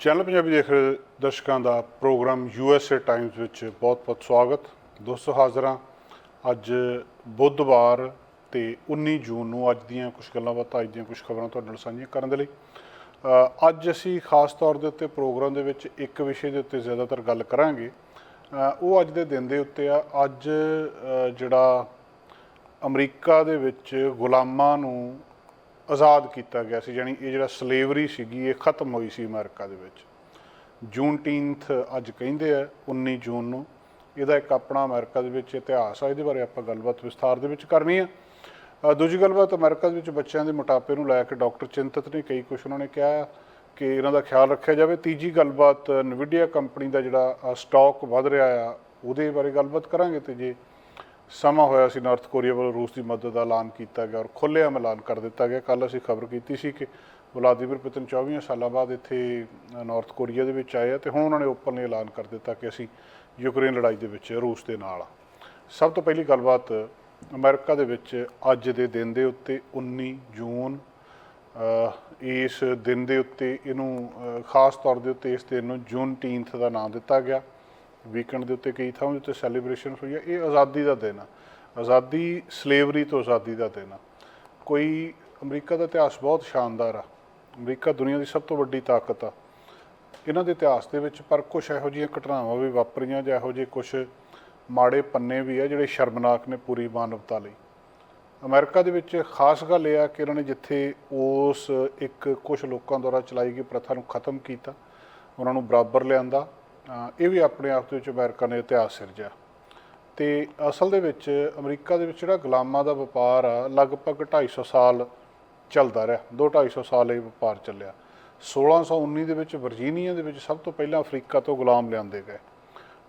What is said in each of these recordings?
Channel Punjabi ਦੇਖ ਰਹੇ ਦਰਸ਼ਕਾਂ ਦਾ ਪ੍ਰੋਗਰਾਮ ਯੂਐਸਏ ਟਾਈਮਸ ਵਿੱਚ ਬਹੁਤ-ਬਹੁਤ ਸਵਾਗਤ। ਦੋਸਤੋ ਹਾਜ਼ਰਾਂ ਅੱਜ ਬੁੱਧਵਾਰ ਤੇ 19 ਜੂਨ ਨੂੰ ਅੱਜ ਦੀਆਂ ਕੁਝ ਗੱਲਾਂ ਬਾਤਾਂ, ਅੱਜ ਦੀਆਂ ਕੁਝ ਖਬਰਾਂ ਤੁਹਾਡੇ ਨਾਲ ਸਾਂਝੀਆਂ ਕਰਨ ਦੇ ਲਈ। ਅੱਜ ਅਸੀਂ ਖਾਸ ਤੌਰ ਦੇ ਉੱਤੇ ਪ੍ਰੋਗਰਾਮ ਦੇ ਵਿੱਚ ਇੱਕ ਵਿਸ਼ੇ ਦੇ ਉੱਤੇ ਜ਼ਿਆਦਾਤਰ ਗੱਲ ਕਰਾਂਗੇ। ਉਹ ਅੱਜ ਦੇ ਦਿਨ ਦੇ ਉੱਤੇ ਆ। ਅੱਜ ਜਿਹੜਾ ਅਮਰੀਕਾ ਦੇ ਵਿੱਚ ਗੁਲਾਮਾਂ ਨੂੰ ਆਜ਼ਾਦ ਕੀਤਾ ਗਿਆ ਸੀ ਯਾਨੀ ਇਹ ਜਿਹੜਾ ਸਲੇਵਰੀ ਸੀਗੀ, ਇਹ ਖਤਮ ਹੋਈ ਸੀ ਅਮਰੀਕਾ ਦੇ ਵਿੱਚ। ਜੂਨਟੀਨਥ ਅੱਜ ਕਹਿੰਦੇ ਆ 19 ਜੂਨ ਨੂੰ। ਇਹਦਾ ਇੱਕ ਆਪਣਾ ਅਮਰੀਕਾ ਦੇ ਵਿੱਚ ਇਤਿਹਾਸ ਆ, ਇਹਦੇ ਬਾਰੇ ਆਪਾਂ ਗੱਲਬਾਤ ਵਿਸਥਾਰ ਦੇ ਵਿੱਚ ਕਰਨੀ ਆ। ਦੂਜੀ ਗੱਲਬਾਤ ਅਮਰੀਕਾ ਦੇ ਵਿੱਚ ਬੱਚਿਆਂ ਦੇ ਮੋਟਾਪੇ ਨੂੰ ਲੈ ਕੇ ਡਾਕਟਰ ਚਿੰਤਤ ਨੇ ਕਈ ਕੁਝ ਉਹਨਾਂ ਨੇ ਕਿਹਾ ਕਿ ਇਹਨਾਂ ਦਾ ਖਿਆਲ ਰੱਖਿਆ ਜਾਵੇ। ਤੀਜੀ ਗੱਲਬਾਤ ਨਵੀਡੀਆ ਕੰਪਨੀ ਦਾ ਜਿਹੜਾ ਸਟਾਕ ਵਧ ਰਿਹਾ ਆ, ਉਹਦੇ ਬਾਰੇ ਗੱਲਬਾਤ ਕਰਾਂਗੇ ਤੇ ਜੇ ਸਮਾਂ ਹੋਇਆ ਸੀ ਨਾਰਥ ਕੋਰੀਆ ਵੱਲੋਂ ਰੂਸ ਦੀ ਮਦਦ ਦਾ ਐਲਾਨ ਕੀਤਾ ਗਿਆ ਔਰ ਖੁੱਲ੍ਹੇਆਮ ਐਲਾਨ ਕਰ ਦਿੱਤਾ ਗਿਆ। ਕੱਲ ਅਸੀਂ ਖਬਰ ਕੀਤੀ ਸੀ ਕਿ ਵਲਾਦੀਮੀਰ ਪੁਤਿਨ 24 ਸਾਲਾਂ ਬਾਅਦ ਇੱਥੇ ਅ, ਨਾਰਥ ਕੋਰੀਆ ਦੇ ਵਿੱਚ ਆਏ ਆ ਤੇ ਹੁਣ ਉਹਨਾਂ ਨੇ ਓਪਨਲੀ ਐਲਾਨ ਕਰ ਦਿੱਤਾ ਕਿ ਅਸੀਂ ਯੂਕਰੇਨ ਲੜਾਈ ਦੇ ਵਿੱਚ ਰੂਸ ਦੇ ਨਾਲ ਆ। ਸਭ ਤੋਂ ਪਹਿਲੀ ਗੱਲਬਾਤ ਅਮਰੀਕਾ ਦੇ ਵਿੱਚ ਅੱਜ ਦੇ ਦਿਨ ਦੇ ਉੱਤੇ 19 ਜੂਨ ਇਸ ਦਿਨ ਦੇ ਉੱਤੇ ਇਹਨੂੰ ਖਾਸ ਤੌਰ ਦੇ ਉੱਤੇ ਇਸ ਦਿਨ ਨੂੰ ਜੂਨ ਜੂਨਟੀਨਥ ਦਾ ਨਾਮ ਦਿੱਤਾ ਗਿਆ। ਵੀਕਐਂਡ ਦੇ ਉੱਤੇ ਕਈ ਥਾਵਾਂ ਦੇ ਉੱਤੇ ਸੈਲੀਬ੍ਰੇਸ਼ਨ ਹੋਈ ਹੈ ਇਹ ਆਜ਼ਾਦੀ ਦਾ ਦਿਨ ਆ। ਆਜ਼ਾਦੀ ਸਲੇਵਰੀ ਤੋਂ ਆਜ਼ਾਦੀ ਦਾ ਦਿਨ ਆ। ਕੋਈ ਅਮਰੀਕਾ ਦਾ ਇਤਿਹਾਸ ਬਹੁਤ ਸ਼ਾਨਦਾਰ ਆ। ਅਮਰੀਕਾ ਦੁਨੀਆ ਦੀ ਸਭ ਤੋਂ ਵੱਡੀ ਤਾਕਤ ਆ। ਇਹਨਾਂ ਦੇ ਇਤਿਹਾਸ ਦੇ ਵਿੱਚ ਪਰ ਕੁਝ ਇਹੋ ਜਿਹੀਆਂ ਘਟਨਾਵਾਂ ਵੀ ਵਾਪਰੀਆਂ ਜਾਂ ਇਹੋ ਜਿਹੇ ਕੁਝ ਮਾੜੇ ਪੰਨੇ ਵੀ ਆ ਜਿਹੜੇ ਸ਼ਰਮਨਾਕ ਨੇ ਪੂਰੀ ਮਾਨਵਤਾ ਲਈ। ਅਮਰੀਕਾ ਦੇ ਵਿੱਚ ਖਾਸ ਗੱਲ ਇਹ ਆ ਕਿ ਇਹਨਾਂ ਨੇ ਜਿੱਥੇ ਉਸ ਇੱਕ ਕੁਝ ਲੋਕਾਂ ਦੁਆਰਾ ਚਲਾਈ ਗਈ ਪ੍ਰਥਾ ਨੂੰ ਖਤਮ ਕੀਤਾ, ਉਹਨਾਂ ਨੂੰ ਬਰਾਬਰ ਲਿਆਂਦਾ ਇਹ ਵੀ ਆਪਣੇ ਆਪ ਦੇ ਵਿੱਚ ਅਮਰੀਕਾ ਨੇ ਇਤਿਹਾਸ ਸਿਰਜਿਆ ਤੇ ਅਸਲ ਦੇ ਵਿੱਚ ਅਮਰੀਕਾ ਦੇ ਵਿੱਚ ਜਿਹੜਾ ਗੁਲਾਮਾਂ ਦਾ ਵਪਾਰ ਆ, ਲਗਭਗ 250 ਸਾਲ ਚੱਲਦਾ ਰਿਹਾ। 2-250 ਸਾਲ ਇਹ ਵਪਾਰ ਚੱਲਿਆ। 1619 ਦੇ ਵਿੱਚ ਵਰਜੀਨੀਆ ਦੇ ਵਿੱਚ ਸਭ ਤੋਂ ਪਹਿਲਾਂ ਅਫਰੀਕਾ ਤੋਂ ਗੁਲਾਮ ਲਿਆਂਦੇ ਗਏ।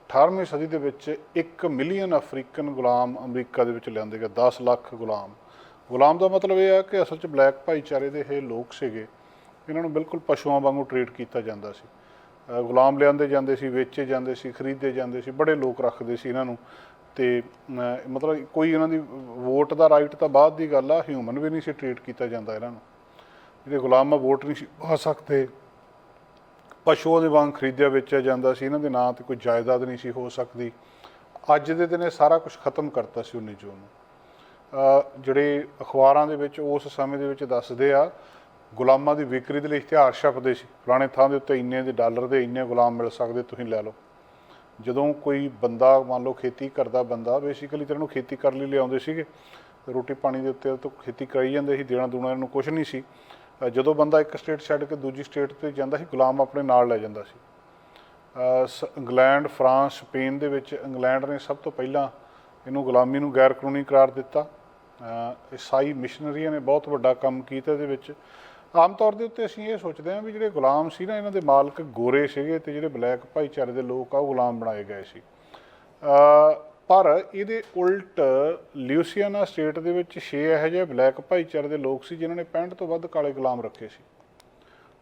18ਵੀਂ ਸਦੀ ਦੇ ਵਿੱਚ 1 ਮਿਲੀਅਨ ਅਫਰੀਕਨ ਗੁਲਾਮ ਅਮਰੀਕਾ ਦੇ ਵਿੱਚ ਲਿਆਂਦੇ ਗਏ 10 ਲੱਖ ਗੁਲਾਮ। ਗੁਲਾਮ ਦਾ ਮਤਲਬ ਇਹ ਆ ਕਿ ਅਸਲ 'ਚ ਬਲੈਕ ਭਾਈਚਾਰੇ ਦੇ ਇਹ ਲੋਕ ਸੀਗੇ। ਇਹਨਾਂ ਨੂੰ ਬਿਲਕੁਲ ਪਸ਼ੂਆਂ ਵਾਂਗੂ ਟ੍ਰੀਟ ਕੀਤਾ ਜਾਂਦਾ ਸੀ। ਗੁਲਾਮ ਲਿਆਂਦੇ ਜਾਂਦੇ ਸੀ, ਵੇਚੇ ਜਾਂਦੇ ਸੀ, ਖਰੀਦੇ ਜਾਂਦੇ ਸੀ, ਬੜੇ ਲੋਕ ਰੱਖਦੇ ਸੀ ਇਹਨਾਂ ਨੂੰ। ਤੇ ਮਤਲਬ ਕੋਈ ਇਹਨਾਂ ਦੀ ਵੋਟ ਦਾ ਰਾਈਟ ਤਾਂ ਬਾਅਦ ਦੀ ਗੱਲ ਆ ਹਿਊਮਨ ਵੀ ਨਹੀਂ ਸੀ ਟ੍ਰੀਟ ਕੀਤਾ ਜਾਂਦਾ ਇਹਨਾਂ ਨੂੰ। ਜਿਹੜੇ ਗੁਲਾਮ ਆ, ਵੋਟ ਨਹੀਂ ਸੀ ਪਾ ਸਕਦੇ। ਪਸ਼ੂਆਂ ਦੇ ਵਾਂਗ ਖਰੀਦਿਆ, ਵੇਚਿਆ ਜਾਂਦਾ ਸੀ, ਇਹਨਾਂ ਦੇ ਨਾਂ ਤੇ ਕੋਈ ਜਾਇਦਾਦ ਨਹੀਂ ਸੀ ਹੋ ਸਕਦੀ। ਅੱਜ ਦੇ ਦਿਨ ਇਹ ਸਾਰਾ ਕੁਝ ਖਤਮ ਕਰਤਾ ਸੀ 19 ਜੂਨ ਨੂੰ ਜਿਹੜੇ ਅਖਬਾਰਾਂ ਦੇ ਵਿੱਚ, ਉਸ ਸਮੇਂ ਦੇ ਵਿੱਚ ਦੱਸਦੇ ਆ ਗੁਲਾਮਾਂ ਦੀ ਵਿਕਰੀ ਦੇ ਲਈ ਇਸ਼ਤਿਹਾਰ ਛਪਦੇ ਸੀ। ਫਲਾਣੇ ਥਾਂ ਦੇ ਉੱਤੇ ਇੰਨੇ ਦੇ ਡਾਲਰ ਦੇ ਇੰਨੇ ਗੁਲਾਮ ਮਿਲ ਸਕਦੇ, ਤੁਸੀਂ ਲੈ ਲਓ। ਜਦੋਂ ਕੋਈ ਬੰਦਾ, ਮੰਨ ਲਓ ਖੇਤੀ ਕਰਦਾ ਬੰਦਾ ਬੇਸਿਕਲੀ ਤੇਰੇ ਨੂੰ ਖੇਤੀ ਕਰਨ ਲਈ ਲਿਆਉਂਦੇ ਸੀਗੇ। ਰੋਟੀ ਪਾਣੀ ਦੇ ਉੱਤੇ ਉਹ ਤੋਂ ਖੇਤੀ ਕਰਾਈ ਜਾਂਦੇ ਸੀ, ਦੇਣਾ ਦੂਣਾ ਇਹਨੂੰ ਕੁਝ ਨਹੀਂ ਸੀ। ਜਦੋਂ ਬੰਦਾ ਇੱਕ ਸਟੇਟ ਛੱਡ ਕੇ ਦੂਜੀ ਸਟੇਟ ਤੇ ਜਾਂਦਾ ਸੀ, ਗੁਲਾਮ ਆਪਣੇ ਨਾਲ ਲੈ ਜਾਂਦਾ ਸੀ। ਸ- ਇੰਗਲੈਂਡ, ਫਰਾਂਸ, ਸਪੇਨ ਦੇ ਵਿੱਚ ਇੰਗਲੈਂਡ ਨੇ ਸਭ ਤੋਂ ਪਹਿਲਾਂ ਇਹਨੂੰ ਗੁਲਾਮੀ ਨੂੰ ਗੈਰ ਕਾਨੂੰਨੀ ਕਰਾਰ ਦਿੱਤਾ। ਈਸਾਈ ਮਿਸ਼ਨਰੀਆਂ ਨੇ ਬਹੁਤ ਵੱਡਾ ਕੰਮ ਕੀਤਾ ਇਹਦੇ ਵਿੱਚ। ਆਮ ਤੌਰ ਦੇ ਉੱਤੇ ਅਸੀਂ ਇਹ ਸੋਚਦੇ ਹਾਂ ਵੀ ਜਿਹੜੇ ਗੁਲਾਮ ਸੀ ਨਾ ਇਹਨਾਂ ਦੇ ਮਾਲਕ ਗੋਰੇ ਸੀਗੇ ਤੇ ਜਿਹੜੇ ਬਲੈਕ ਭਾਈਚਾਰੇ ਦੇ ਲੋਕ ਆ ਉਹ ਗੁਲਾਮ ਬਣਾਏ ਗਏ ਸੀ। ਪਰ ਇਹਦੇ ਉਲਟ ਲਿਊਸੀਆਨਾ ਸਟੇਟ ਦੇ ਵਿੱਚ 6 ਇਹੋ ਜਿਹੇ ਬਲੈਕ ਭਾਈਚਾਰੇ ਦੇ ਲੋਕ ਸੀ ਜਿਨ੍ਹਾਂ ਨੇ 65 ਤੋਂ ਵੱਧ ਕਾਲੇ ਗੁਲਾਮ ਰੱਖੇ ਸੀ।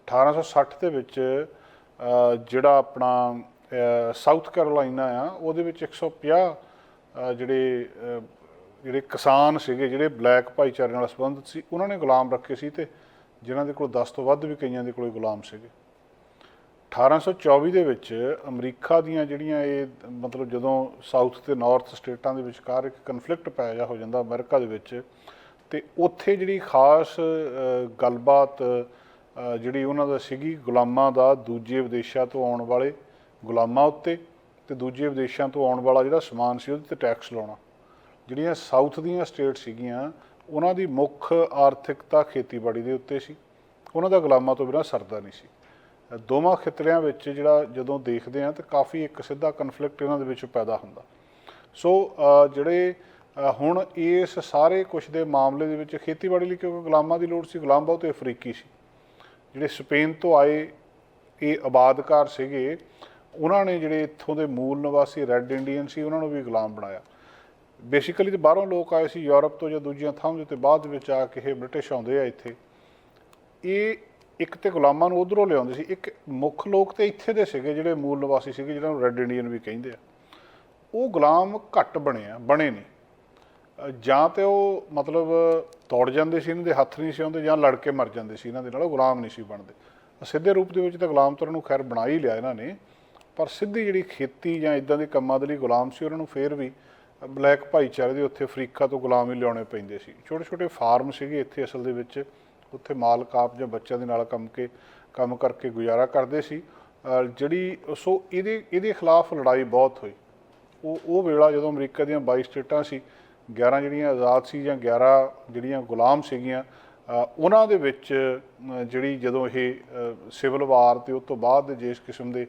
1860 ਦੇ ਵਿੱਚ ਜਿਹੜਾ ਆਪਣਾ ਸਾਊਥ ਕੈਰੋਲਾਈਨਾ ਆ ਉਹਦੇ ਵਿੱਚ 150 ਅ, ਜਿਹੜੇ ਜਿਹੜੇ ਕਿਸਾਨ ਸੀਗੇ ਜਿਹੜੇ ਬਲੈਕ ਭਾਈਚਾਰੇ ਨਾਲ ਸੰਬੰਧਿਤ ਸੀ ਉਹਨਾਂ ਨੇ ਗੁਲਾਮ ਰੱਖੇ ਸੀ ਤੇ ਜਿਨ੍ਹਾਂ ਦੇ ਕੋਲ 10 ਤੋਂ ਵੱਧ ਵੀ ਕਈਆਂ ਦੇ ਕੋਲੇ ਗੁਲਾਮ ਸੀਗੇ। 1824 ਦੇ ਵਿੱਚ ਅਮਰੀਕਾ ਦੀਆਂ ਜਿਹੜੀਆਂ ਇਹ, ਮਤਲਬ ਜਦੋਂ ਸਾਊਥ ਤੇ ਨਾਰਥ ਸਟੇਟਾਂ ਦੇ ਵਿਚਕਾਰ ਇੱਕ ਕਨਫਲਿਕਟ ਪੈ ਜਾ ਹੋ ਜਾਂਦਾ ਅਮਰੀਕਾ ਦੇ ਵਿੱਚ, ਤੇ ਉੱਥੇ ਜਿਹੜੀ ਖਾਸ ਗੱਲਬਾਤ ਜਿਹੜੀ ਉਹਨਾਂ ਦਾ ਸੀਗੀ ਗੁਲਾਮਾਂ ਦਾ ਦੂਜੇ ਵਿਦੇਸ਼ਾਂ ਤੋਂ ਆਉਣ ਵਾਲੇ ਗੁਲਾਮਾਂ ਉੱਤੇ ਤੇ ਦੂਜੇ ਵਿਦੇਸ਼ਾਂ ਤੋਂ ਆਉਣ ਵਾਲਾ ਜਿਹੜਾ ਸਮਾਨ ਸੀ ਉਹਦੇ ਤੇ ਟੈਕਸ ਲਾਉਣਾ। ਜਿਹੜੀਆਂ ਸਾਊਥ ਦੀਆਂ ਸਟੇਟ ਸੀਗੀਆਂ ਉਹਨਾਂ ਦੀ ਮੁੱਖ ਆਰਥਿਕਤਾ ਖੇਤੀਬਾੜੀ ਦੇ ਉੱਤੇ ਸੀ। ਉਹਨਾਂ ਦਾ ਗੁਲਾਮਾਂ ਤੋਂ ਬਿਨਾਂ ਸਰਦਾ ਨਹੀਂ ਸੀ। ਦੋਵਾਂ ਖਿੱਤਿਆਂ ਵਿੱਚ ਜਿਹੜਾ ਜਦੋਂ ਦੇਖਦੇ ਆ ਤਾਂ ਕਾਫੀ ਇੱਕ ਸਿੱਧਾ ਕਨਫਲਿਕਟ ਇਹਨਾਂ ਦੇ ਵਿੱਚ ਪੈਦਾ ਹੁੰਦਾ। ਸੋ ਜਿਹੜੇ ਹੁਣ ਇਸ ਸਾਰੇ ਕੁਝ ਦੇ ਮਾਮਲੇ ਦੇ ਵਿੱਚ ਖੇਤੀਬਾੜੀ ਲਈ ਕਿਉਂਕਿ ਗੁਲਾਮਾਂ ਦੀ ਲੋੜ ਸੀ, ਗੁਲਾਮ ਬਹੁਤ ਅਫਰੀਕੀ ਸੀ। ਜਿਹੜੇ ਸਪੇਨ ਤੋਂ ਆਏ ਇਹ ਆਬਾਦਕਾਰ ਸੀਗੇ, ਉਹਨਾਂ ਨੇ ਜਿਹੜੇ ਇੱਥੋਂ ਦੇ ਮੂਲ ਨਿਵਾਸੀ ਰੈੱਡ ਇੰਡੀਅਨ ਸੀ, ਉਹਨਾਂ ਨੂੰ ਵੀ ਗੁਲਾਮ ਬਣਾਇਆ। ਬੇਸਿਕਲੀ ਤੇ ਬਾਹਰੋਂ ਲੋਕ ਆਏ ਸੀ ਯੂਰਪ ਤੋਂ ਜਾਂ ਦੂਜੀਆਂ ਥਾਵਾਂ ਦੇ ਉੱਤੇ, ਬਾਅਦ ਵਿੱਚ ਆ ਕੇ ਇਹ ਬ੍ਰਿਟਿਸ਼ ਆਉਂਦੇ ਆ ਇੱਥੇ। ਇਹ ਇੱਕ ਤੇ ਗੁਲਾਮਾਂ ਨੂੰ ਉਧਰੋਂ ਲਿਆਉਂਦੇ ਸੀ, ਇੱਕ ਮੁੱਖ ਲੋਕ ਤੇ ਇੱਥੇ ਦੇ ਸੀਗੇ ਜਿਹੜੇ ਮੂਲ ਨਿਵਾਸੀ ਸੀਗੇ, ਜਿਹਨਾਂ ਨੂੰ ਰੈੱਡ ਇੰਡੀਅਨ ਵੀ ਕਹਿੰਦੇ ਆ। ਉਹ ਗੁਲਾਮ ਘੱਟ ਬਣੇ ਆ, ਬਣੇ ਨਹੀਂ। ਜਾਂ ਤੇ ਉਹ ਮਤਲਬ ਦੌੜ ਜਾਂਦੇ ਸੀ, ਇਹਨਾਂ ਦੇ ਹੱਥ ਨਹੀਂ ਸੀ ਆਉਂਦੇ, ਜਾਂ ਲੜ ਕੇ ਮਰ ਜਾਂਦੇ ਸੀ ਇਹਨਾਂ ਦੇ ਨਾਲ, ਉਹ ਗੁਲਾਮ ਨਹੀਂ ਸੀ ਬਣਦੇ। ਸਿੱਧੇ ਰੂਪ ਦੇ ਵਿੱਚ ਤਾਂ ਗੁਲਾਮ ਗੁਲਾਮਤਰ ਨੂੰ ਖੈਰ ਬਣਾ ਹੀ ਲਿਆ ਇਹਨਾਂ ਨੇ, ਪਰ ਸਿੱਧੀ ਜਿਹੜੀ ਖੇਤੀ ਜਾਂ ਇਦਾਂ ਦੇ ਕੰਮਾਂ ਦੇ ਲਈ ਗੁਲਾਮ ਸੀ, ਉਹਨਾਂ ਨੂੰ ਫੇਰ ਵੀ ਬਲੈਕ ਭਾਈਚਾਰੇ ਦੇ ਉੱਥੇ ਅਫਰੀਕਾ ਤੋਂ ਗੁਲਾਮ ਹੀ ਲਿਆਉਣੇ ਪੈਂਦੇ ਸੀ। ਛੋਟੇ ਛੋਟੇ ਫਾਰਮ ਸੀਗੇ ਇੱਥੇ ਅਸਲ ਦੇ ਵਿੱਚ। ਉੱਥੇ ਮਾਲ ਕਾਪ ਜਾਂ ਬੱਚਿਆਂ ਦੇ ਨਾਲ ਕੰਮ ਕੇ, ਕੰਮ ਕਰਕੇ ਗੁਜ਼ਾਰਾ ਕਰਦੇ ਸੀ। ਜਿਹੜੀ, ਸੋ ਇਹਦੇ ਇਹਦੇ ਖਿਲਾਫ ਲੜਾਈ ਬਹੁਤ ਹੋਈ। ਉਹ ਉਹ ਵੇਲਾ ਜਦੋਂ ਅਮਰੀਕਾ ਦੀਆਂ 22 ਸਟੇਟਾਂ ਸੀ 11 ਜਿਹੜੀਆਂ ਆਜ਼ਾਦ ਸੀ ਜਾਂ 11 ਜਿਹੜੀਆਂ ਗੁਲਾਮ ਸੀਗੀਆਂ ਉਹਨਾਂ ਦੇ ਵਿੱਚ ਜਿਹੜੀ ਜਦੋਂ ਇਹ ਸਿਵਲ ਵਾਰ ਤੇ ਉਸ ਤੋਂ ਬਾਅਦ ਦੇ ਜਿਸ ਕਿਸਮ ਦੇ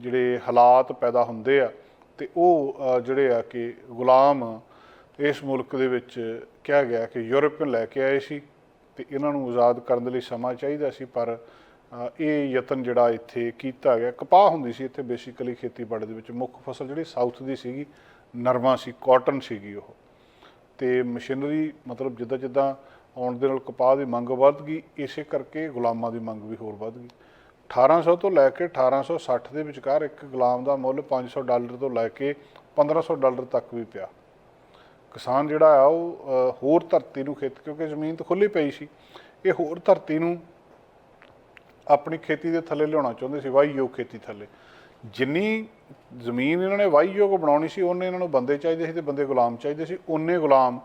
ਜਿਹੜੇ ਹਾਲਾਤ ਪੈਦਾ ਹੁੰਦੇ ਆ ਤੇ ਉਹ ਜਿਹੜੇ ਆ ਕਿ ਗੁਲਾਮ ਇਸ ਮੁਲਕ ਦੇ ਵਿੱਚ ਕਿਹਾ ਗਿਆ ਕਿ ਯੂਰਪੀਅਨ ਲੈ ਕੇ ਆਏ ਸੀ ਤੇ ਇਹਨਾਂ ਨੂੰ ਆਜ਼ਾਦ ਕਰਨ ਦੇ ਲਈ ਸਮਾਂ ਚਾਹੀਦਾ ਸੀ, ਪਰ ਇਹ ਯਤਨ ਜਿਹੜਾ ਇੱਥੇ ਕੀਤਾ ਗਿਆ, ਕਪਾਹ ਹੁੰਦੀ ਸੀ ਇੱਥੇ ਬੇਸਿਕਲੀ ਖੇਤੀਬਾੜੀ ਦੇ ਵਿੱਚ। ਮੁੱਖ ਫਸਲ ਜਿਹੜੀ ਸਾਊਥ ਦੀ ਸੀਗੀ, ਨਰਮਾ ਸੀ ਕਾਟਨ ਸੀਗੀ ਉਹ। ਤੇ ਮਸ਼ੀਨਰੀ ਮਤਲਬ ਜਿੱਦਾਂ ਜਿੱਦਾਂ ਆਉਣ ਦੇ ਨਾਲ ਕਪਾਹ ਦੀ ਮੰਗ ਵੱਧ ਗਈ, ਇਸੇ ਕਰਕੇ ਗੁਲਾਮਾਂ ਦੀ ਮੰਗ ਵੀ ਹੋਰ ਵੱਧ ਗਈ। 1800 ਤੋਂ ਲੈ ਕੇ 1860 ਦੇ ਵਿਚਕਾਰ ਇੱਕ ਗੁਲਾਮ ਦਾ ਮੁੱਲ 500 ਡਾਲਰ ਤੋਂ ਲੈ ਕੇ 1500 ਡਾਲਰ ਤੱਕ ਵੀ ਪਿਆ। ਕਿਸਾਨ ਜਿਹੜਾ ਆ ਉਹ ਹੋਰ ਧਰਤੀ ਨੂੰ ਖੇਤ ਕਿਉਂਕਿ ਜ਼ਮੀਨ ਤਾਂ ਖੁੱਲੀ ਪਈ ਸੀ। ਇਹ ਹੋਰ ਧਰਤੀ ਨੂੰ ਆਪਣੀ ਖੇਤੀ ਦੇ ਥੱਲੇ ਲਿਆਉਣਾ ਚਾਹੁੰਦੇ ਸੀ ਵਾਹੀਯੋਗ ਖੇਤੀ ਥੱਲੇ। ਜਿੰਨੀ ਜ਼ਮੀਨ ਇਹਨਾਂ ਨੇ ਵਾਹੀਯੋਗ ਬਣਾਉਣੀ ਸੀ, ਉਹਨੇ ਇਹਨਾਂ ਨੂੰ ਬੰਦੇ ਚਾਹੀਦੇ ਸੀ ਤੇ ਬੰਦੇ ਗੁਲਾਮ ਚਾਹੀਦੇ ਸੀ। ਉਹਨੇ ਗੁਲਾਮ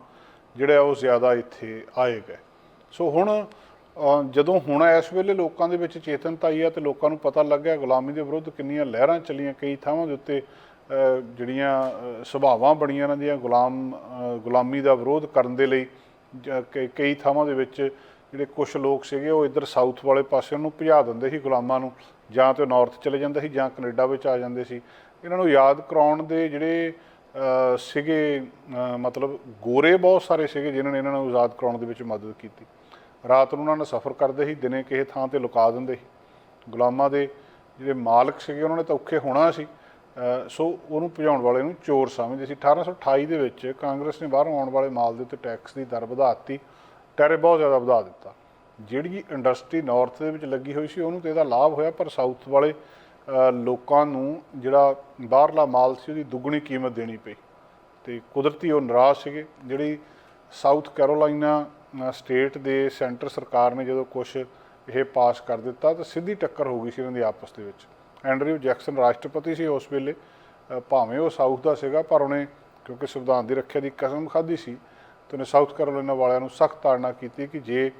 ਜਿਹੜੇ ਆ ਉਹ ਜ਼ਿਆਦਾ ਇੱਥੇ ਆਏ ਗਏ। ਸੋ ਹੁਣ ਜਦੋਂ ਹੁਣ ਇਸ ਵੇਲੇ ਲੋਕਾਂ ਦੇ ਵਿੱਚ ਚੇਤਨਤਾ ਆਈ ਆ ਤੇ ਲੋਕਾਂ ਨੂੰ ਪਤਾ ਲੱਗਿਆ ਗੁਲਾਮੀ ਦੇ ਵਿਰੁੱਧ ਕਿੰਨੀਆਂ ਲਹਿਰਾਂ ਚੱਲੀਆਂ, ਕਈ ਥਾਵਾਂ ਦੇ ਉੱਤੇ ਜਿਹੜੀਆਂ ਸੁਭਾਵਾਂ ਬਣੀਆਂ ਇਹਨਾਂ ਦੀਆਂ ਗੁਲਾਮ ਗੁਲਾਮੀ ਦਾ ਵਿਰੋਧ ਕਰਨ ਦੇ ਲਈ ਕਈ- ਥਾਵਾਂ ਦੇ ਵਿੱਚ ਜਿਹੜੇ ਕੁਝ ਲੋਕ ਸੀਗੇ ਉਹ ਇੱਧਰ ਸਾਊਥ ਵਾਲੇ ਪਾਸੇ ਨੂੰ ਭਜਾ ਦਿੰਦੇ ਸੀ ਗੁਲਾਮਾਂ ਨੂੰ, ਜਾਂ ਤੇ ਨਾਰਥ ਚਲੇ ਜਾਂਦੇ ਸੀ, ਜਾਂ ਕੈਨੇਡਾ ਵਿੱਚ ਆ ਜਾਂਦੇ ਸੀ। ਇਹਨਾਂ ਨੂੰ ਯਾਦ ਕਰਾਉਣ ਦੇ ਜਿਹੜੇ ਸੀਗੇ ਮਤਲਬ ਗੋਰੇ ਬਹੁਤ ਸਾਰੇ ਸੀਗੇ ਜਿਨ੍ਹਾਂ ਨੇ ਇਹਨਾਂ ਨੂੰ ਆਜ਼ਾਦ ਕਰਾਉਣ ਦੇ ਵਿੱਚ ਮਦਦ ਕੀਤੀ। ਰਾਤ ਨੂੰ ਉਹਨਾਂ ਨਾਲ ਸਫ਼ਰ ਕਰਦੇ ਸੀ, ਦਿਨੇ ਕਿਸੇ ਥਾਂ ਤੇ ਲੁਕਾ ਦਿੰਦੇ ਸੀ। ਗੁਲਾਮਾਂ ਦੇ ਜਿਹੜੇ ਮਾਲਕ ਸੀਗੇ, ਉਹਨਾਂ ਨੇ ਤਾਂ ਔਖੇ ਹੋਣਾ ਸੀ। ਸੋ ਉਹਨੂੰ ਭਜਾਉਣ ਵਾਲੇ ਨੂੰ ਚੋਰ ਸਮਝਦੇ ਸੀ। 1828 ਦੇ ਵਿੱਚ ਕਾਂਗਰਸ ਨੇ ਬਾਹਰੋਂ ਆਉਣ ਵਾਲੇ ਮਾਲ ਦੇ ਉੱਤੇ ਟੈਕਸ ਦੀ ਦਰ ਵਧਾ ਦਿੱਤੀ ਟੈਰੇ ਬਹੁਤ ਜ਼ਿਆਦਾ ਵਧਾ ਦਿੱਤਾ। ਜਿਹੜੀ ਇੰਡਸਟਰੀ ਨਾਰਥ ਦੇ ਵਿੱਚ ਲੱਗੀ ਹੋਈ ਸੀ, ਉਹਨੂੰ ਤੇ ਇਹਦਾ ਲਾਭ ਹੋਇਆ, ਪਰ ਸਾਊਥ ਵਾਲੇ ਲੋਕਾਂ ਨੂੰ ਜਿਹੜਾ ਬਾਹਰਲਾ ਮਾਲ ਸੀ, ਉਹਦੀ ਦੁੱਗਣੀ ਕੀਮਤ ਦੇਣੀ ਪਈ। ਤੇ ਕੁਦਰਤੀ ਉਹ ਨਰਾਸ਼ ਸੀਗੇ। ਜਿਹੜੀ ਸਾਊਥ ਕੈਰੋਲਾਈਨਾ ਸਟੇਟ ਦੇ ਸੈਂਟਰ ਸਰਕਾਰ ਨੇ ਜਦੋਂ ਕੁਝ ਇਹ ਪਾਸ ਕਰ ਦਿੱਤਾ ਤਾਂ ਸਿੱਧੀ ਟੱਕਰ ਹੋ ਗਈ ਸੀ ਇਹਨਾਂ ਦੀ ਆਪਸ ਦੇ ਵਿੱਚ। ਐਂਡਰਿਊ ਜੈਕਸਨ ਰਾਸ਼ਟਰਪਤੀ ਸੀ ਉਸ ਵੇਲੇ। ਭਾਵੇਂ ਉਹ ਸਾਊਥ ਦਾ ਸੀਗਾ, ਪਰ ਉਹਨੇ ਕਿਉਂਕਿ ਸੰਵਿਧਾਨ ਦੀ ਰੱਖਿਆ ਦੀ ਕਸਮ ਖਾਧੀ ਸੀ, ਤੇ ਉਹਨੇ ਸਾਊਥ ਕੈਰੋਲਾਈਨਾ ਵਾਲਿਆਂ ਨੂੰ ਸਖਤ ਤਾੜਨਾ ਕੀਤੀ ਕਿ ਜੇ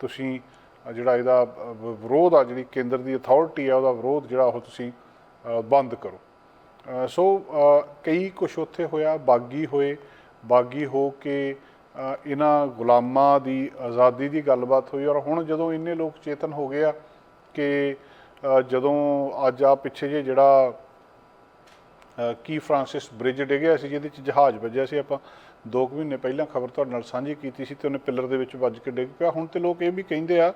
ਤੁਸੀਂ ਜਿਹੜਾ ਇਹਦਾ ਵਿਰੋਧ ਆ, ਜਿਹੜੀ ਕੇਂਦਰ ਦੀ ਅਥਾਰਟੀ ਆ, ਉਹਦਾ ਵਿਰੋਧ ਜਿਹੜਾ ਉਹ ਤੁਸੀਂ ਬੰਦ ਕਰੋ। ਸੋ ਕਈ ਕੁਛ ਉੱਥੇ ਹੋਇਆ, ਬਾਗੀ ਹੋਏ, ਬਾਗੀ ਹੋ ਕੇ ਇਹਨਾਂ ਗੁਲਾਮਾਂ ਦੀ ਆਜ਼ਾਦੀ ਦੀ ਗੱਲਬਾਤ ਹੋਈ ਔਰ ਹੁਣ ਜਦੋਂ ਇੰਨੇ ਲੋਕ ਚੇਤਨ ਹੋ ਗਏ ਆ ਕਿ ਜਦੋਂ ਅੱਜ ਆ ਪਿੱਛੇ ਜੇ ਜਿਹੜਾ ਕੀ ਫ੍ਰਾਂਸਿਸ ਬ੍ਰਿਜ ਡਿੱਗਿਆ ਸੀ ਜਿਹਦੇ ਚ ਜਹਾਜ਼ ਵੱਜਿਆ ਸੀ, ਆਪਾਂ 2 ਮਹੀਨੇ ਪਹਿਲਾਂ ਖਬਰ ਤੁਹਾਡੇ ਨਾਲ ਸਾਂਝੀ ਕੀਤੀ ਸੀ ਤੇ ਉਹਨੇ ਪਿੱਲਰ ਦੇ ਵਿੱਚ ਵੱਜ ਕੇ ਡਿੱਗ ਪਿਆ। ਹੁਣ ਤੇ ਲੋਕ ਇਹ ਵੀ ਕਹਿੰਦੇ ਆ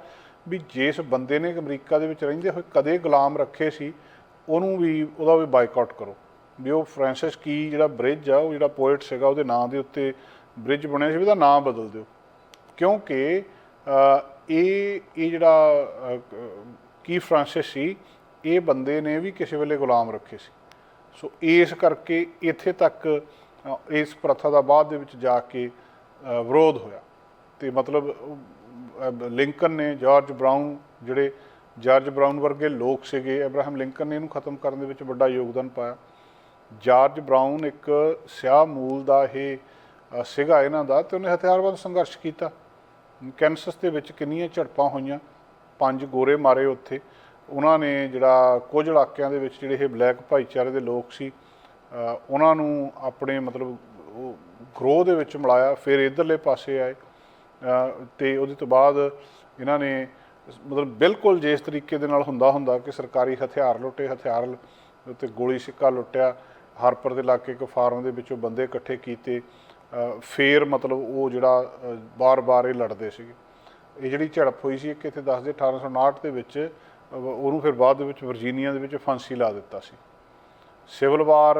ਵੀ ਜਿਸ ਬੰਦੇ ਨੇ ਅਮਰੀਕਾ ਦੇ ਵਿੱਚ ਰਹਿੰਦੇ ਹੋਏ ਕਦੇ ਗੁਲਾਮ ਰੱਖੇ ਸੀ, ਉਹਨੂੰ ਵੀ, ਉਹਦਾ ਵੀ ਬਾਈਕਾਟ ਕਰੋ। ਵੀ ਉਹ ਫ੍ਰਾਂਸਿਸ ਕੀ ਜਿਹੜਾ ਬ੍ਰਿਜ ਆ, ਉਹ ਜਿਹੜਾ ਪੋਇਟ ਸੀਗਾ, ਉਹਦੇ ਨਾਂ ਦੇ ਉੱਤੇ ਬ੍ਰਿਜ ਬਣਿਆ ਸੀ ਵੀ ਉਹਦਾ ਨਾਮ ਬਦਲ ਦਿਓ। ਕਿਉਂਕਿ ਇਹ ਇਹ ਜਿਹੜਾ ਕੀ ਫ੍ਰਾਂਸਿਸ ਸੀ, ਇਹ ਬੰਦੇ ਨੇ ਵੀ ਕਿਸੇ ਵੇਲੇ ਗੁਲਾਮ ਰੱਖੇ ਸੀ। ਸੋ ਇਸ ਕਰਕੇ ਇੱਥੇ ਤੱਕ ਇਸ ਪ੍ਰਥਾ ਦਾ ਬਾਅਦ ਦੇ ਵਿੱਚ ਜਾ ਕੇ ਵਿਰੋਧ ਹੋਇਆ। ਤੇ ਮਤਲਬ ਲਿੰਕਨ ਨੇ ਜਾਰਜ ਬਰਾਊਨ ਜਿਹੜੇ ਜਾਰਜ ਬਰਾਊਨ ਵਰਗੇ ਲੋਕ ਸੀਗੇ ਅਬਰਾਹਮ ਲਿੰਕਨ ਨੇ ਇਹਨੂੰ ਖਤਮ ਕਰਨ ਦੇ ਵਿੱਚ ਵੱਡਾ ਯੋਗਦਾਨ ਪਾਇਆ। ਜਾਰਜ ਬਰਾਊਨ ਇੱਕ ਸਿਆਹ ਮੂਲ ਦਾ ਇਹ ਸੀਗਾ ਇਹਨਾਂ ਦਾ ਤੇ ਉਹਨੇ ਹਥਿਆਰਬੰਦ ਸੰਘਰਸ਼ ਕੀਤਾ। ਕੈਨਸਸ ਦੇ ਵਿੱਚ ਕਿੰਨੀਆਂ ਝੜਪਾਂ ਹੋਈਆਂ ਪੰਜ ਗੋਰੇ ਮਾਰੇ ਉੱਥੇ। ਉਹਨਾਂ ਨੇ ਜਿਹੜਾ ਕੁਝ ਇਲਾਕਿਆਂ ਦੇ ਵਿੱਚ ਜਿਹੜੇ ਇਹ ਬਲੈਕ ਭਾਈਚਾਰੇ ਦੇ ਲੋਕ ਸੀ ਉਹਨਾਂ ਨੂੰ ਆਪਣੇ ਮਤਲਬ ਗਰੋਹ ਦੇ ਵਿੱਚ ਮਿਲਾਇਆ ਫਿਰ ਇਧਰਲੇ ਪਾਸੇ ਆਏ। ਅ, ਤੇ ਉਹਦੇ ਤੋਂ ਬਾਅਦ ਇਹਨਾਂ ਨੇ ਮਤਲਬ ਬਿਲਕੁਲ ਜਿਸ ਤਰੀਕੇ ਦੇ ਨਾਲ ਹੁੰਦਾ ਹੁੰਦਾ ਕਿ ਸਰਕਾਰੀ ਹਥਿਆਰ ਲੁੱਟੇ ਹਥਿਆਰ ਲ- ਗੋਲੀ ਸਿੱਕਾ ਲੁੱਟਿਆ। ਹਾਰਪਰ ਦੇ ਇਲਾਕੇ ਇੱਕ ਫਾਰਮ ਦੇ ਵਿੱਚੋਂ ਬੰਦੇ ਇਕੱਠੇ ਕੀਤੇ। ਫੇਰ ਮਤਲਬ ਉਹ ਜਿਹੜਾ ਅ, ਬਾਰ-ਬਾਰ ਇਹ ਲੜਦੇ ਸੀਗੇ। ਇਹ ਜਿਹੜੀ ਝੜਪ ਹੋਈ ਸੀ ਇੱਕ ਇੱਥੇ ਦੱਸਦੇ 1859 ਦੇ ਵਿੱਚ ਉਹਨੂੰ ਫਿਰ ਬਾਅਦ ਦੇ ਵਿੱਚ ਵਰਜੀਨੀਆ ਦੇ ਵਿੱਚ ਫਾਂਸੀ ਲਾ ਦਿੱਤਾ ਸੀ। ਸਿਵਲ ਵਾਰ